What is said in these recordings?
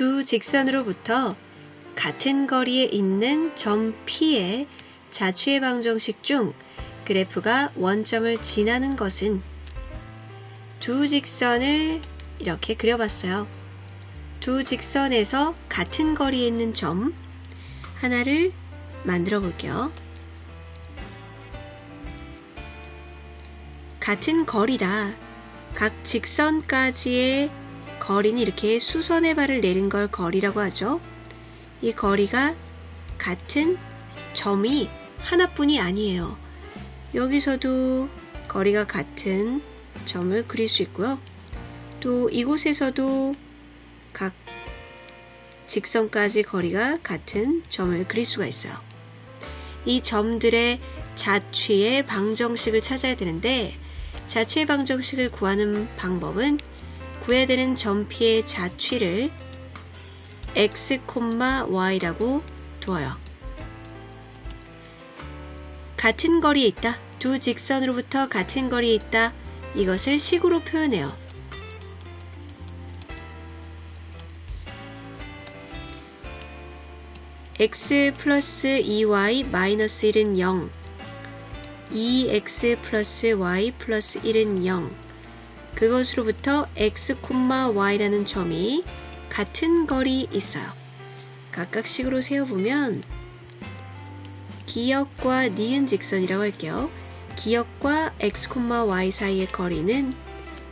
두 직선으로부터 같은 거리에 있는 점 P의 자취의 방정식 중 그래프가 원점을 지나는 것은 두 직선을 이렇게 그려봤어요. 두 직선에서 같은 거리에 있는 점 하나를 만들어 볼게요. 같은 거리다. 각 직선까지의 거리는 이렇게 수선의 발을 내린 걸 거리라고 하죠. 이 거리가 같은 점이 하나뿐이 아니에요. 여기서도 거리가 같은 점을 그릴 수 있고요. 또 이곳에서도 각 직선까지 거리가 같은 점을 그릴 수가 있어요. 이 점들의 자취의 방정식을 찾아야 되는데 자취의 방정식을 구하는 방법은 구해야 되는 점피의 자취를 x, y라고 두어요. 같은 거리에 있다. 두 직선으로부터 같은 거리에 있다. 이것을 식으로 표현해요. x 플러스 2y 마이너스 1은 0 2x 플러스 y 플러스 1은 0 그것으로부터 x, y라는 점이 같은 거리 있어요. 각각 식으로 세어보면 기역과 니은 직선이라고 할게요. 기역과 x, y 사이의 거리는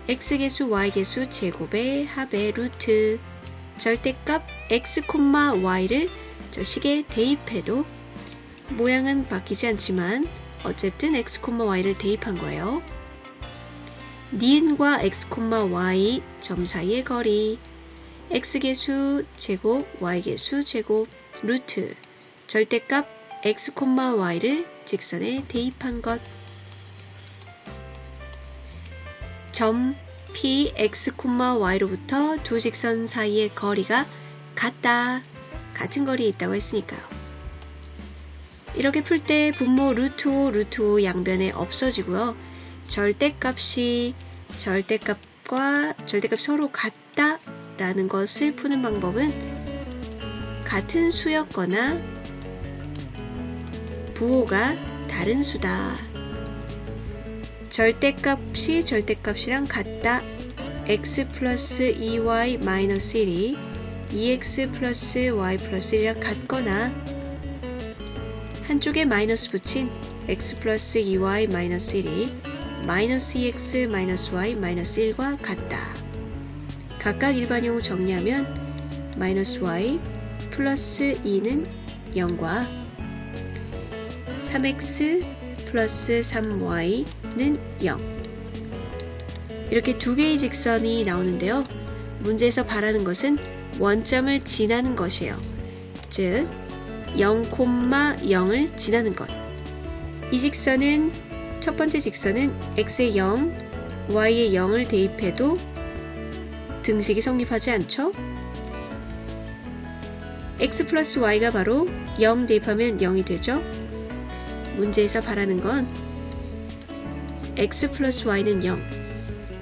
x개수, y개수 제곱의 합의 루트 절대값 x, y를 저 식에 대입해도 모양은 바뀌지 않지만 어쨌든 x, y를 대입한 거예요. 니은과 x, y 점 사이의 거리 x개수 제곱 y개수 제곱 루트 절대값 x, y를 직선에 대입한 것 점 p x, y로부터 두 직선 사이의 거리가 같다. 같은 거리에 있다고 했으니까요. 이렇게 풀 때 분모 루트 5, 루트 5 양변에 없어지고요. 절대값이 절대값과 절대값 서로 같다 라는 것을 푸는 방법은 같은 수였거나 부호가 다른 수다. 절대값이 절대값이랑 같다. x 플러스 2y 마이너스 1이 2x 플러스 y 플러스 1이랑 같거나 한쪽에 마이너스 붙인 x 플러스 2y 마이너스 1이 마이너스 2x 마이너스 y 마이너스 1과 같다. 각각 일반형으로 정리하면 마이너스 y 플러스 2는 0과 3x 플러스 3y는 0 이렇게 두 개의 직선이 나오는데요. 문제에서 바라는 것은 원점을 지나는 것이에요. 즉 0,0을 지나는 것. 이 직선은 첫 번째 직선은 x에 0, y에 0을 대입해도 등식이 성립하지 않죠? x 플러스 y가 바로 0 대입하면 0이 되죠? 문제에서 바라는 건 x 플러스 y는 0,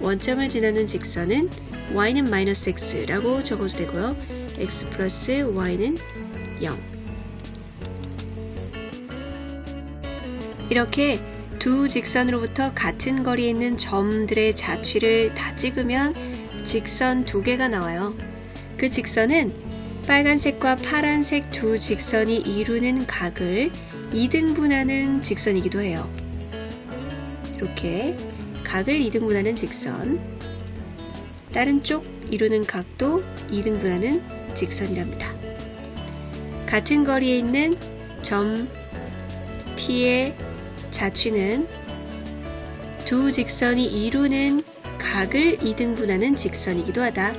원점을 지나는 직선은 y는 마이너스 x라고 적어도 되고요. x 플러스 y는 0. 이렇게 두 직선으로부터 같은 거리에 있는 점들의 자취를 다 찍으면 직선 두 개가 나와요. 그 직선은 빨간색과 파란색 두 직선이 이루는 각을 2등분하는 직선이기도 해요. 이렇게 각을 2등분하는 직선, 다른 쪽 이루는 각도 2등분하는 직선이랍니다. 같은 거리에 있는 점 P의 자취는 두 직선이 이루는 각을 2등분하는 직선이기도 하다.